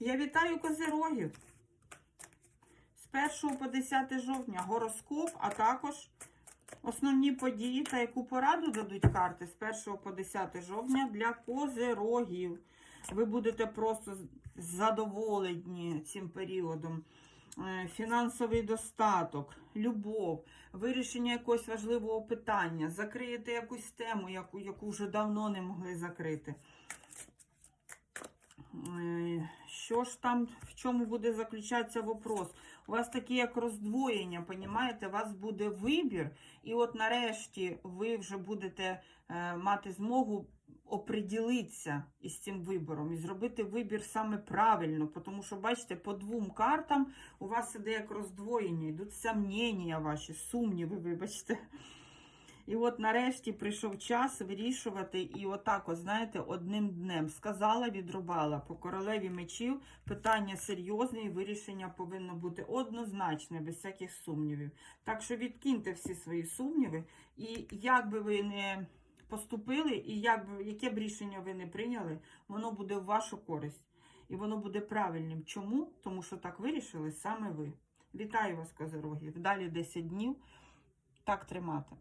Я вітаю козирогів. З 1 по 10 жовтня гороскоп, а також основні події та яку пораду дадуть карти з 1 по 10 жовтня для козирогів. Ви будете просто задоволені цим періодом. Е, Фінансовий достаток, любов, вирішення якогось важливого питання, закриєте якусь тему, яку, яку вже давно не могли закрити. Що ж там, в чому буде заключатися вопрос? У вас таке як роздвоєння, понімаєте? У вас буде вибір, і от нарешті ви вже будете е, мати змогу оприділитися із цим вибором і зробити вибір саме правильно. Тому що, бачите, по двом картам у вас іде як роздвоєння, йдуть сомнення ваші, сумніви, вибачте. І от нарешті прийшов час вирішувати, і отак, от, знаєте, одним днем сказала, відрубала по королеві мечів. Питання серйозне і вирішення повинно бути однозначне, без всяких сумнівів. Так що відкиньте всі свої сумніви, і як би ви не поступили, і як би, яке б рішення ви не прийняли, воно буде в вашу користь. І воно буде правильним. Чому? Тому що так вирішили саме ви. Вітаю вас, козороги. Далі 10 днів. Так тримати.